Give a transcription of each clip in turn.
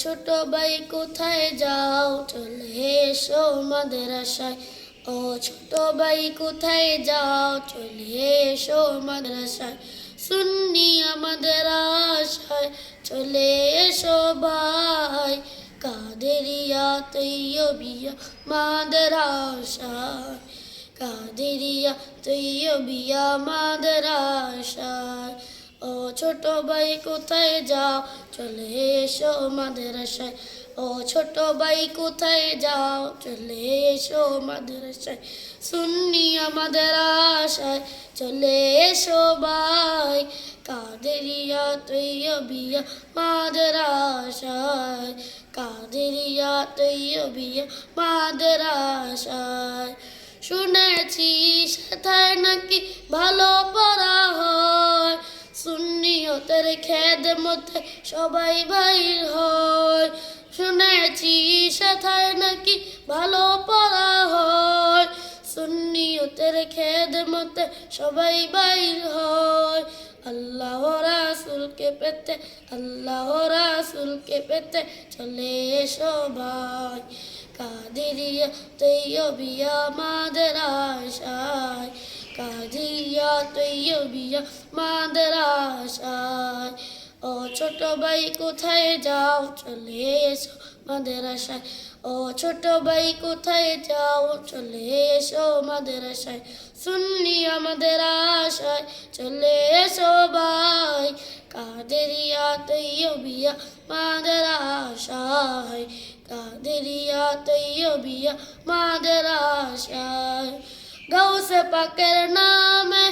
ছোট ভাই, কোথায় যাও? চলে এসো মাদ্রাসায়। ও ছোট ভাই, কোথায় যাও? চলে এসো মাদ্রাসায়। সুন্নি আমাদের আশায় চলে এসো ভাই। কাদেরিয়া তৈয়বিয়া মাদ্রাসায়। কাদেরিয়া তৈয়বিয়া মাদ্রাসায়। ও ছোট ভাই কোথায় যাও? চলে এসো মাদ্রাসায়। ও ছোট ভাই কোথায় যাও? চলে এসো মাদ্রাসায়। সুন্নি আমাদের আশায়। চলে এসো ভাই। কাদেরিয়া তৈয়বিয়া মাদ্রাসায়। কাদেরিয়া তৈয়বিয়া মাদ্রাসায়। শুনেছি সেথায় নাকি ভালো পড়া খেদ মধ্যে সবাই বাইর হয়। শুনেছি সেথায় নাকি ভালো পড়া হয়। সুন্নিয়তের খেদ মধ্যে সবাই বাইর হয়। আল্লাহ রাসুলকে পেতে, আল্লাহ রাসুলকে পেতে চলে এসো ভাই কাদিরিয়া তৈয়বিয়া মাদের আশায় কাদিরিয়া তৈয়বিয়া মাদের আশায়। ও ছোট ভাই কোথায় যাও? চলে এসো মাদের আশায় ও ছোট ভাই কোথায় যাও? চলে এসো মাদের আশায় সুন্নি আমাদের আশায়। চলে এসো ভাই। কাদেরিয়া তৈয়বিয়া মাদের আশায় কাদেরিয়া তৈয়বিয়া মাদের আশায় গৌসে পাকের নামে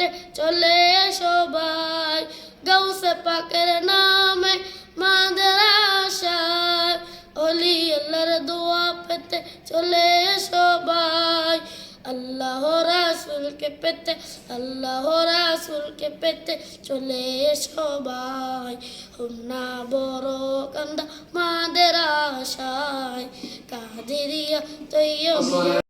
পেতে চলে এসো ভাই। গৌসে পাকের নামে মাদের আশায় অলি আল্লাহর দোয়া পেতে চলে এসো ভাই। আল্লাহ রাসুলকে পেতে, আল্লাহ রাসুলকে পেতে চলে ভাই। হুন্না বড় কান্দা মাদের আশায় কাদেরিয়া তৈয়